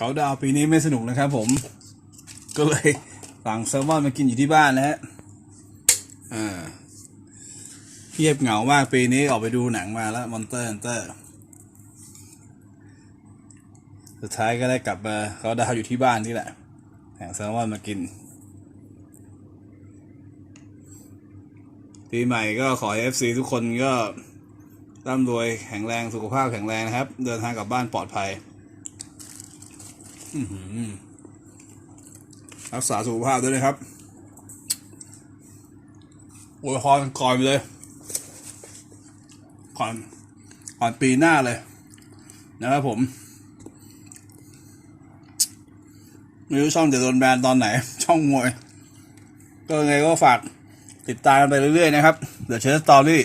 เขาดาวปีนี้ไม่สนุกนะครับผม ก็เลยสั่งแซลมอนมากินอยู่ที่บ้านนะฮะอ่าเงียบเหงามากปีนี้ออกไปดูหนังมาแล้วมอนเตอร์เตอร์ สุดท้ายก็ได้กลับมาเขาดาวอยู่ที่บ้านนี่แหละแหงแซลมอนมากินปีใหม่ก็ขอให้ FC ทุกคนก็ร่ำรวยแข็งแรงสุขภาพแข็งแรงนะครับ เดินทางกลับบ้านปลอดภัย รักษาสุขภาพด้วยนะครับอวยพรก่อนไปเลย ก่อน ก่อนปีหน้าเลย นะครับผม ไม่รู้ช่องจะโดนแบนตอนไหน ช่องมวย ก็ไงก็ฝากติดตามกันไปเรื่อยๆนะครับ เดี๋ยวเชิญสตอรี่